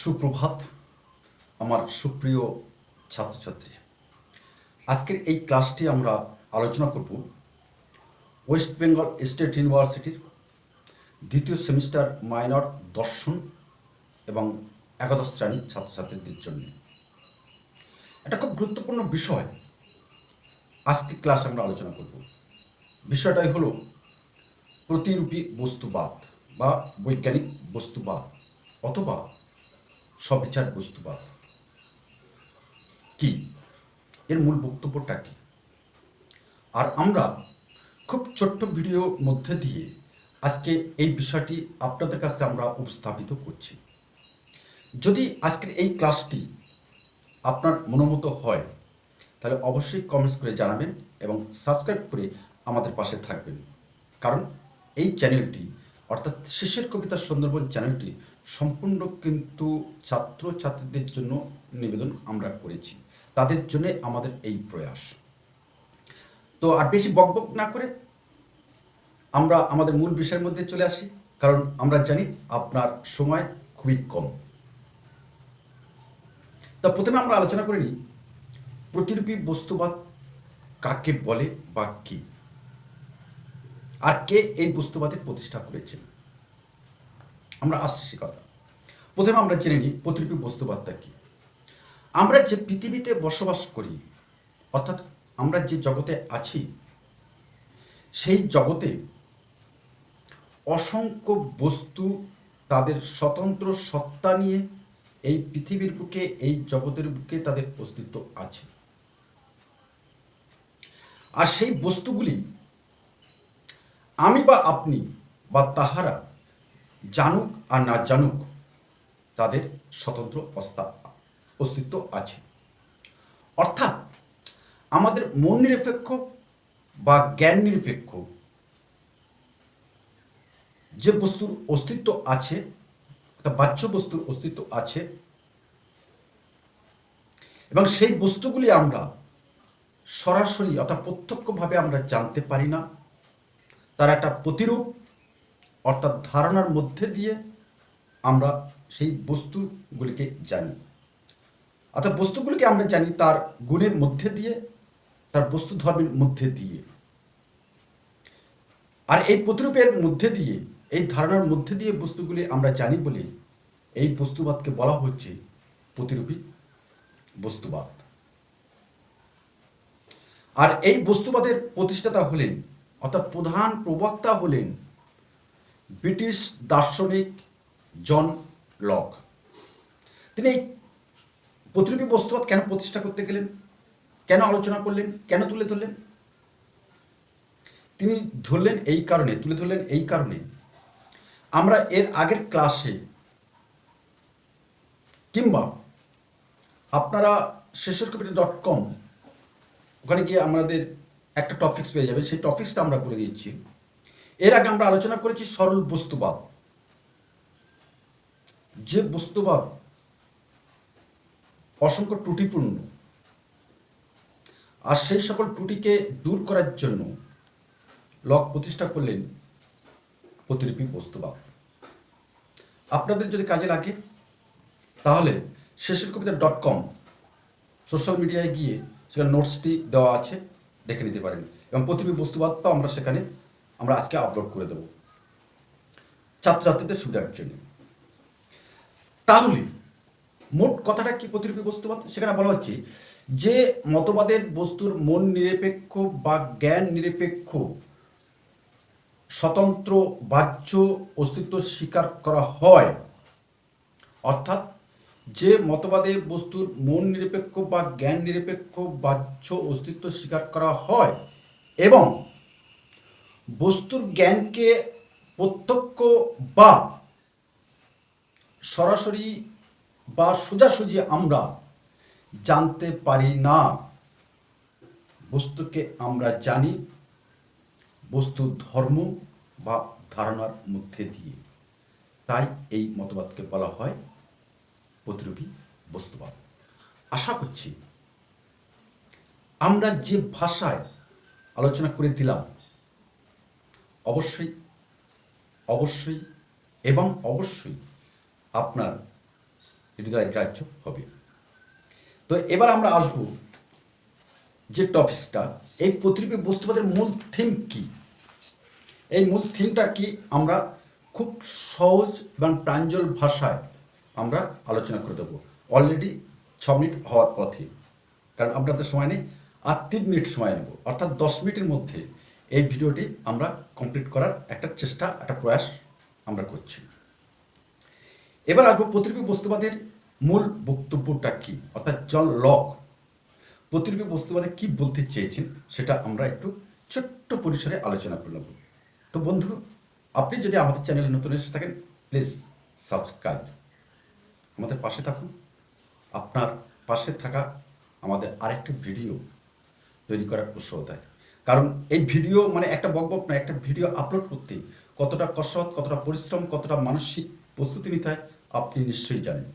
সুপ্রভাত, আমার সুপ্রিয় ছাত্রছাত্রী। আজকের এই ক্লাসটি আমরা আলোচনা করব ওয়েস্ট বেঙ্গল স্টেট ইউনিভার্সিটির দ্বিতীয় সেমিস্টার মাইনর দর্শন এবং একাদশ শ্রেণির ছাত্রছাত্রীদের জন্য। এটা খুব গুরুত্বপূর্ণ বিষয় আজকে ক্লাস আমরা আলোচনা করব। বিষয়টাই হলো প্রতিরূপী বস্তুবাদ বা বৈজ্ঞানিক বস্তুবাদ অথবা সবিচার বস্তুবাদ কি? এর মূল বক্তব্যটা কি? আর আমরা খুব ছোট্ট ভিডিওর মধ্যে দিয়ে আজকে এই বিষয়টি আপনাদের কাছে আমরা উপস্থাপিত করছি। যদি আজকের এই ক্লাসটি আপনার মনোমত হয়, তাহলে অবশ্যই কমেন্টস করে জানাবেন এবং সাবস্ক্রাইব করে আমাদের পাশে থাকবেন। কারণ এই চ্যানেলটি অর্থাৎ শেষের কবিতা সুন্দরবন চ্যানেলটি সম্পূর্ণ কিন্তু ছাত্র ছাত্রীদের জন্য নিবেদন আমরা করেছি। তাদের জন্য আমাদের এই প্রয়াস। তো আর বেশি বকবক না করে আমরা আমাদের মূল বিষয়ের মধ্যে চলে আসি, কারণ আমরা জানি আপনার সময় খুবই কম। তা প্রথমে আমরা আলোচনা করে নিই প্রতিরূপী বস্তুবাদ কাকে বলে বা কি? আর কে এই বস্তুবাদের প্রতিষ্ঠা করেছেন? আমরা আসছি সে কথা। প্রথমে আমরা জেনে নিই প্রতিরূপী বস্তুবাদটা কি? আমরা যে পৃথিবীতে বসবাস করি, অর্থাৎ আমরা যে জগতে আছি, সেই জগতে অসংখ্য বস্তু তাদের স্বতন্ত্র সত্তা নিয়ে এই পৃথিবীর বুকে, এই জগতের বুকে তাদের অস্তিত্ব আছে। আর সেই বস্তুগুলি আমি বা আপনি বা তাহারা জানুক আর না জানুক, তাদের স্বতন্ত্র অস্তা অস্তিত্ব আছে। অর্থাৎ আমাদের মন নিরপেক্ষ বা জ্ঞান নিরপেক্ষ যে বস্তুর অস্তিত্ব আছে অর্থাৎ বাহ্য বস্তুর অস্তিত্ব আছে, এবং সেই বস্তুগুলি আমরা সরাসরি অর্থাৎ প্রত্যক্ষভাবে আমরা জানতে পারি না, তার একটা প্রতিরূপ অর্থাৎ ধারণার মধ্যে দিয়ে আমরা সেই বস্তুগুলিকে জানি। অর্থাৎ বস্তুগুলিকে আমরা জানি তার গুণের মধ্যে দিয়ে, তার বস্তু ধর্মের মধ্যে দিয়ে। আর এই প্রতিরূপের মধ্যে দিয়ে, এই ধারণার মধ্যে দিয়ে বস্তুগুলি আমরা জানি বলে এই বস্তুবাদকে বলা হচ্ছে প্রতিরূপী বস্তুবাদ। আর এই বস্তুবাদের প্রতিষ্ঠাতা হলেন, অর্থাৎ প্রধান প্রবক্তা হলেন ব্রিটিশ দার্শনিক জন লক। তিনি এই প্রতিরূপী বস্তুবাদ কেন প্রতিষ্ঠা করতে গেলেন? কেন আলোচনা করলেন? কেন তুলে ধরলেন? তিনি ধরলেন এই কারণে, তুলে ধরলেন এই কারণে। আমরা এর আগের ক্লাসে কিংবা আপনারা শেষের কবিতা ডট কম, ওখানে গিয়ে আমাদের একটা টপিক্স পেয়ে যাবেন। সেই টপিক্সটা আমরা করে দিচ্ছি এর আগে আমরা আলোচনা করেছি সরল বস্তুবাদ যে বস্তুবাদ অসংখ্য ত্রুটিপূর্ণ, আর সেই সকল ত্রুটিকে দূর করার জন্য লক প্রতিষ্ঠা করলেন প্রতিলিপি বস্তুবাদ আপনাদের যদি কাজে লাগে, তাহলে শেষের কবিতা ডট কম, সোশ্যাল মিডিয়ায় গিয়ে সেখানে নোটসটি দেওয়া আছে, দেখে নিতে পারেন। এবং প্রতিলিপি বস্তুবাদটাও আমরা সেখানে আমরা আজকে আপলোড করে দেব। ছাত্রছাত্রীদের সুবিধার জন্য। তাহলে, মোট কথাটা কি প্রতিলিপি বস্তুবাদ সেখানে বলা হচ্ছে যে, মতবাদের বস্তুর মন নিরপেক্ষ বা জ্ঞান নিরপেক্ষ, স্বতন্ত্র বাহ্য অস্তিত্ব স্বীকার করা হয়। অর্থাৎ, যে মতবাদে বস্তুর মন নিরপেক্ষ বা জ্ঞান নিরপেক্ষ বাহ্য অস্তিত্ব স্বীকার করা হয় এবং বস্তুর জ্ঞানকে প্রত্যক্ষ বা সরাসরি বা সোজাসুজি আমরা জানতে পারি না। বস্তুকে আমরা জানি, বস্তু ধর্ম বা ধারণার মধ্যে দিয়ে। তাই এই মতবাদকে বলা হয় প্রতিরূপী বস্তুবাদ। আশা করছি আমরা যে ভাষায় আলোচনা করে দিলাম অবশ্যই অবশ্যই এবং অবশ্যই আপনার হৃদয় গ্রাহ্য হবে। তো এবার আমরা আসব যে টপিকসটা। এই প্রতিরূপী বস্তুবাদের মূল থিম কি? এই মূল থিমটা কি আমরা খুব সহজ এবং প্রাঞ্জল ভাষায় আমরা আলোচনা করে দেবো। অলরেডি ছ মিনিট হওয়ার পথে। কারণ আপনাদের সময় নেই, আর তিন মিনিট সময় নেব। অর্থাৎ দশ মিনিটের মধ্যে এই ভিডিওটি আমরা কমপ্লিট করার একটা চেষ্টা, একটা প্রয়াস আমরা করছি। এবার আসব প্রতিরূপী বস্তুবাদের মূল বক্তব্যটা কি? অর্থাৎ জন লক প্রতিরূপী বস্তুবাদে কি বলতে চেয়েছেন সেটা আমরা একটু ছোট্ট পরিসরে আলোচনা করলাম তো বন্ধু, আপনি যদি আমাদের চ্যানেলে নতুন এসে থাকেন প্লিজ সাবস্ক্রাইব আমাদের পাশে থাকুন। আপনার পাশে থাকা আমাদের আরেকটি ভিডিও তৈরি করার উৎসাহ দেয়। কারণ এই ভিডিও মানে একটা বকবক না, একটা ভিডিও আপলোড করতে কতটা কসরত, কতটা পরিশ্রম, কতটা মানসিক প্রস্তুতি নিতে হয়, আপনি নিশ্চয়ই জানেন।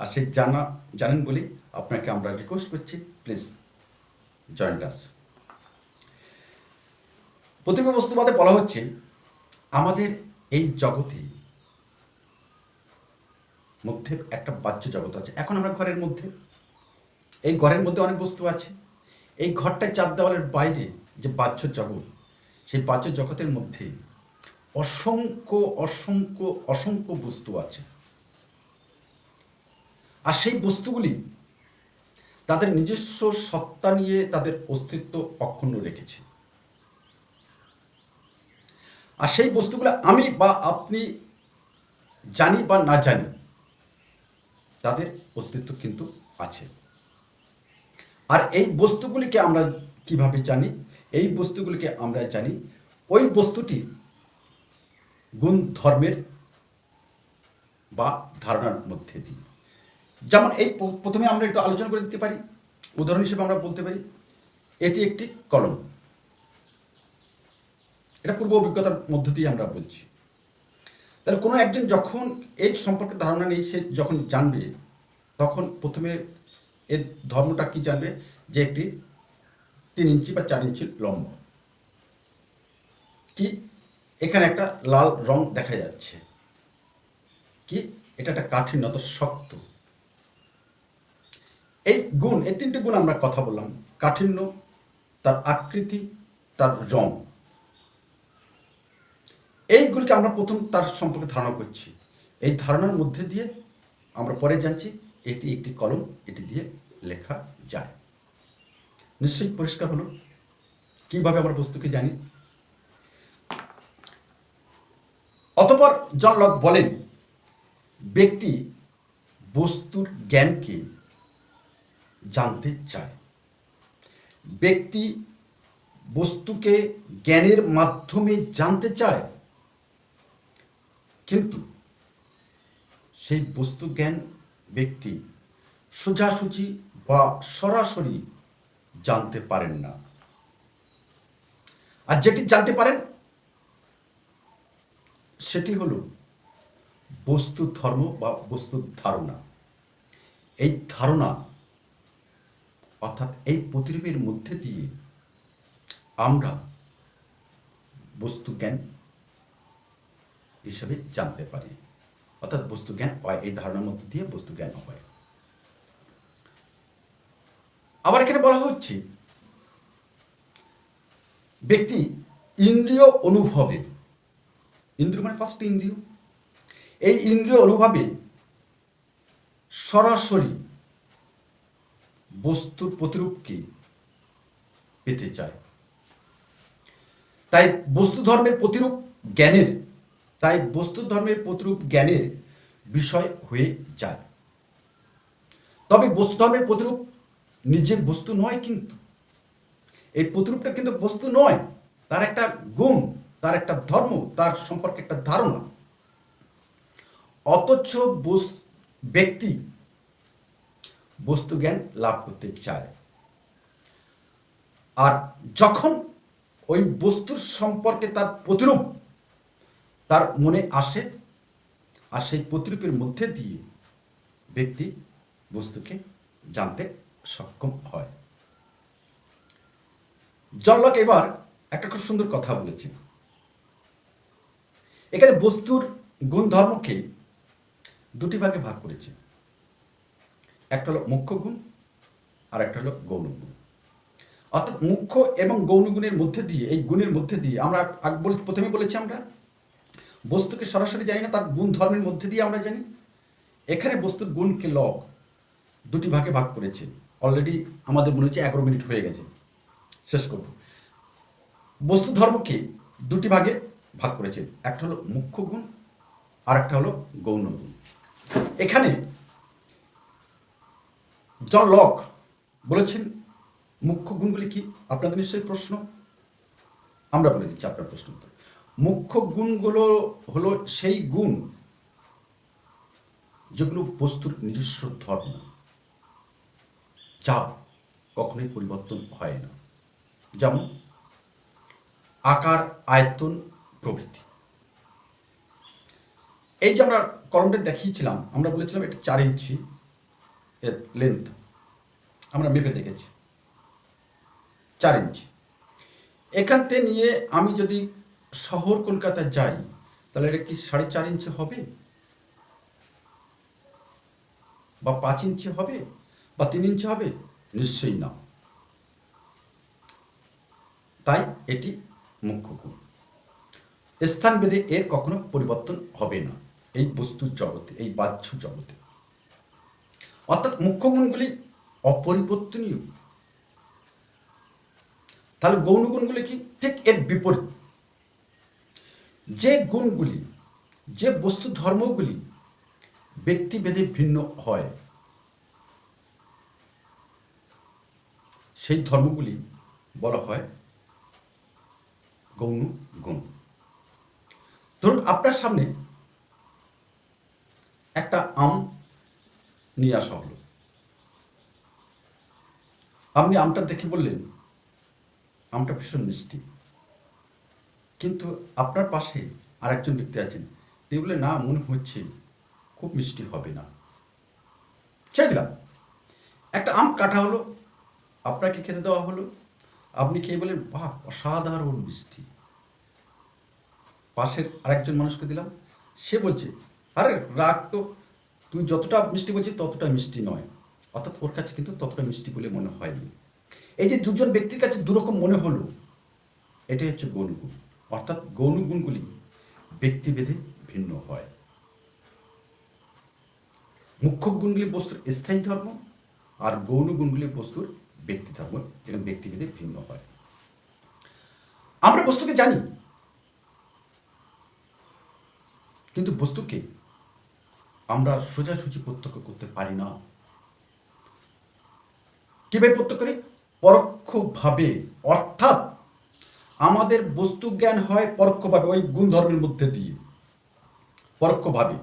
আর সেই জানা, জানেন বলেই আপনাকে আমরা রিকোয়েস্ট করছি প্লিজ জয়েন্ট আস প্রতিভা বস্তুবাদে বলা হচ্ছে, আমাদের এই জগতে মধ্যে একটা বাহ্য জগৎ আছে। এখন আমরা ঘরের মধ্যে, এই ঘরের মধ্যে অনেক বস্তু আছে। এই ঘরটায় চার দেওয়ালের বাইরে যে বাহ্য জগৎ, সেই বাহ্য জগতের মধ্যে অসংখ্য অসংখ্য অসংখ্য বস্তু আছে। আর সেই বস্তুগুলি তাদের নিজস্ব সত্তা নিয়ে তাদের অস্তিত্ব অক্ষুণ্ণ রেখেছে। আর সেই বস্তুগুলো আমি বা আপনি জানি বা না জানি, তাদের অস্তিত্ব কিন্তু আছে। আর এই বস্তুগুলিকে আমরা কীভাবে জানি? এই বস্তুগুলিকে আমরা জানি, ওই বস্তুটি গুণ ধর্মের বা ধারণার মধ্যে দিয়ে। যেমন এই প্রথমে আমরা একটু আলোচনা করে দিতে পারি, উদাহরণ হিসেবে আমরা বলতে পারি, এটি একটি কলম। এটা পূর্ব অভিজ্ঞতার মধ্য দিয়ে আমরা বলছি। তাহলে কোনো একজন যখন এর সম্পর্কে ধারণা নেই, সে যখন জানবে, তখন প্রথমে এর ধর্মটা কি জানবে? যে একটি তিন ইঞ্চি বা চার ইঞ্চি লম্বা। কি এখানে একটা লাল রং দেখা যাচ্ছে? কি এটা একটা কাঠিন্য তো শক্ত? এই গুণ, এই তিনটি গুণ আমরা কথা বললাম। কাঠিন্য, তার আকৃতি, তার রং। এইগুলিকে আমরা প্রথম তার সম্পর্কে ধারণা করছি। এই ধারণার মধ্যে দিয়ে আমরা পরে জানছি এটি একটি কলম, এটি দিয়ে লেখা যায়। নিশ্চয়ই পরিষ্কার হলো। কীভাবে আমরা বস্তুকে জানি? অতপর জন লক বলেন, ব্যক্তি বস্তুর জ্ঞানকে জানতে চায়। ব্যক্তি বস্তুকে জ্ঞানের মাধ্যমে জানতে চায়, কিন্তু সেই বস্তু জ্ঞান ব্যক্তি সোজাসুজি বা সরাসরি জানতে পারেন না। আর যেটি জানতে পারেন, সেটি হল বস্তু ধর্ম বা বস্তুর ধারণা। এই ধারণা, অর্থাৎ এই প্রতিরূপের মধ্যে দিয়ে আমরা বস্তু জ্ঞান হিসেবে জানতে পারি। অর্থাৎ বস্তু জ্ঞান হয়, এই ধারণার মধ্যে দিয়ে বস্তু জ্ঞান হয়। আবার এখানে বলা হচ্ছে, ব্যক্তি ইন্দ্রিয় অনুভবে, ইন্দ্রিয় মানে ফার্স্ট ইন্দ্রিয়, এই ইন্দ্রিয় অনুভবে সরাসরি বস্তুর প্রতিরূপকে পেতে চায়। তাই বস্তু ধর্মের প্রতিরূপ জ্ঞানের তাই বস্তু ধর্মের প্রতিরূপ জ্ঞানের বিষয় হয়ে যায়। তবে বস্তু ধর্মের প্রতিরূপ নিজে বস্তু নয় কিন্তু, এই প্রতিরূপটা কিন্তু বস্তু নয়, তার একটা গুণ, তার একটা ধর্ম, তার সম্পর্কে একটা ধারণা। অথচ ব্যক্তি বস্তু জ্ঞান লাভ করতে চায়। আর যখন ওই বস্তুর সম্পর্কে তার প্রতিরূপ তার মনে আসে আর সেই প্রতিরূপের মধ্যে দিয়ে ব্যক্তি বস্তুকে জানতে সক্ষম হয়। জল্লক এবার একটা খুব সুন্দর কথা বলেছেন এখানে বস্তুর গুণধর্মকে দুটি ভাগে ভাগ করেছে। একটা হলো মুখ্য গুণ আর একটা হলো গৌণ গুণ। অর্থাৎ মুখ্য এবং গৌণ গুণের মধ্যে দিয়ে, এই গুণের মধ্যে দিয়ে আমরা প্রথমে বলেছি আমরা বস্তুকে সরাসরি জানি না, তার গুণ ধর্মের মধ্যে দিয়ে আমরা জানি। এখানে বস্তুর গুণকে ল দুটি ভাগে ভাগ করেছে। অলরেডি আমাদের মনে হচ্ছে এগারো মিনিট হয়ে গেছে। শেষ করব। বস্তু ধর্মকে দুটি ভাগে ভাগ করেছে। একটা হলো মুখ্য গুণ আর একটা হলো গৌণ গুণ। এখানে জন লক বলেছেন, মুখ্য গুণগুলি কি? আপনাদের নিশ্চয়ই প্রশ্ন। আমরা বলে দিচ্ছি আপনার প্রশ্ন উত্তর। মুখ্য গুণগুলো হলো সেই গুণ যেগুলো বস্তুর নিজস্ব ধর্ম। যা কখনোই পরিবর্তন হয় না। যেমন আকার, আয়তন প্রভৃতি এই যে আমরা কলমটা দেখিয়েছিলাম, আমরা বলেছিলাম এটা চার ইঞ্চি এর লেন্থ আমরা মেপে দেখেছি। চার ইঞ্চি। এখান থেকে নিয়ে আমি যদি শহর কলকাতায় যাই, তাহলে এটা কি সাড়ে চার ইঞ্চি হবে? বা পাঁচ ইঞ্চি হবে? বা তিন ইঞ্চি হবে? নিশ্চয়ই না। তাই এটি মুখ্য গুণ। স্থান ভেদে এর কখনো পরিবর্তন হবে না, এই বস্তুর জগতে, এই বাহ্য জগতে। অর্থাৎ মুখ্য গুণগুলি অপরিবর্তনীয়। তাহলে গৌণ গুণগুলি কি? ঠিক এর বিপরীত। যে গুণগুলি, যে বস্তু ধর্মগুলি ব্যক্তিভেদে ভিন্ন হয়, সেই ধর্মগুলি বলা হয় গৌণ গুণ। ধরুন আপনার সামনে একটা আম নিয়ে আসা হলো। আপনি আমটা দেখে বললেন, আমটা ভীষণ মিষ্টি। কিন্তু আপনার পাশে আর একজন ব্যক্তি আছেন। তিনি বললেন, না, মনে হচ্ছে খুব মিষ্টি হবে না। ছেড়ে দিলাম। একটা আম কাটা হলো, আপনাকে খেতে দেওয়া হলো। আপনি খেয়ে বলেন বাহ, অসাধারণ মিষ্টি। পাশের আরেকজন মানুষকে দিলাম। সে বলছে, আরে, রাগ তো তুই যতটা মিষ্টি বলছিস ততটা মিষ্টি নয়। অর্থাৎ ওর কাছে কিন্তু ততটা মিষ্টি বলে মনে হয়নি। এই যে দুজন ব্যক্তির কাছে দুরকম মনে হলো, এটাই হচ্ছে গৌণগুণ অর্থাৎ গৌণগুণগুলি ব্যক্তিভেদে ভিন্ন হয়। মুখ্য গুণগুলি বস্তুর স্থায়ী ধর্ম আর গৌণ গুণগুলি বস্তুর ব্যক্তি ধর্ম যেখানে ব্যক্তিভেদে ভিন্ন হয়। আমরা বস্তুকে জানি, কিন্তু বস্তুকে আমরা সোজাসুজি প্রত্যক্ষ করতে পারি না। কীভাবে প্রত্যক্ষ করি? পরোক্ষভাবে, অর্থাৎ আমাদের বস্তু জ্ঞান হয় পরোক্ষভাবে, ওই গুণ ধর্মের মধ্যে দিয়ে। পরোক্ষভাবে।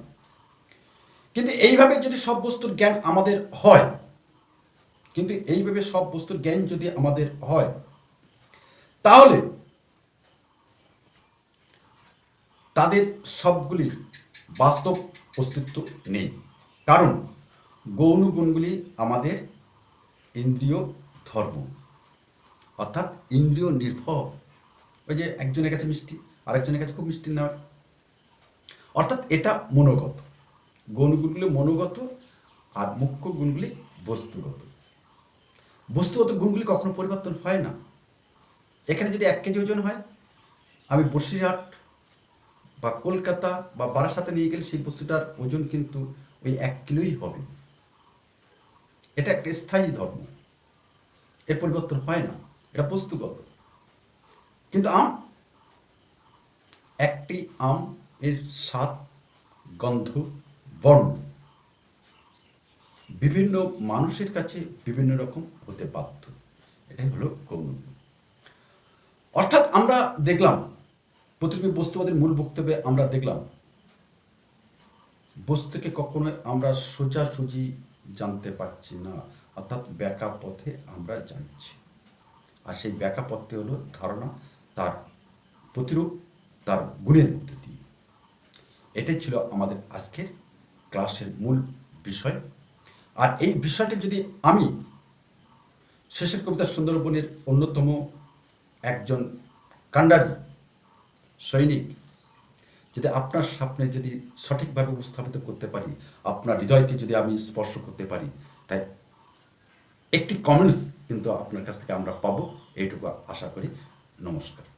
কিন্তু এইভাবে যদি সব বস্তুর জ্ঞান আমাদের হয়, কিন্তু এইভাবে সব বস্তুর জ্ঞান যদি আমাদের হয়, তাহলে তাদের সবগুলির বাস্তব অস্তিত্ব নেই। কারণ গৌণ গুণগুলি আমাদের ইন্দ্রিয় ধর্ম, অর্থাৎ ইন্দ্রিয় নির্ভর ওই যে একজনের কাছে মিষ্টি, আরেকজনের কাছে খুব মিষ্টি নয় অর্থাৎ এটা মনোগত। গৌণগুণগুলি মনোগত আর মুখ্য গুণগুলি বস্তুগত। বস্তুগত গুণগুলি কখনো পরিবর্তন হয় না। এখানে যদি এক কেজি ওজন হয়, আমি বসিরহাট বা কলকাতা বা বারাসাতে নিয়ে গেলে সেই বস্তুটার ওজন কিন্তু ওই এক কিলোই হবে। এটা একটা স্থায়ী ধর্ম। এর পরিবর্তন হয় না। এটা বস্তুগত। কিন্তু আম? একটি আম এর স্বাদ, গন্ধ, বর্ণ বিভিন্ন মানুষের কাছে বিভিন্ন রকম হতে বাধ্য। এটাই হলো গৌণ। অর্থাৎ আমরা দেখলাম, প্রতিটি বস্তুবাদের মূল বক্তব্যে আমরা দেখলাম, বস্তুকে কখনো আমরা সোজাসুজি জানতে পারছি না, অর্থাৎ ব্যাকা পথে আমরা যাচ্ছি আর সেই ব্যাকা পথটি হলো ধারণা তার প্রতিরূপ, তার গুণের মধ্যে দিয়ে। এটাই ছিল আমাদের আজকের ক্লাসের মূল বিষয়। আর এই বিষয়টি যদি আমি শেষের কবিতা সুন্দরবনের অন্যতম একজন কাণ্ডারি সৈনিক, যদি আপনার সামনে যদি সঠিকভাবে উপস্থাপিত করতে পারি, আপনার হৃদয়কে যদি আমি স্পর্শ করতে পারি, তাই একটি কমেন্টস কিন্তু আপনার কাছ থেকে আমরা পাবো, এইটুকু আশা করি। নমস্কার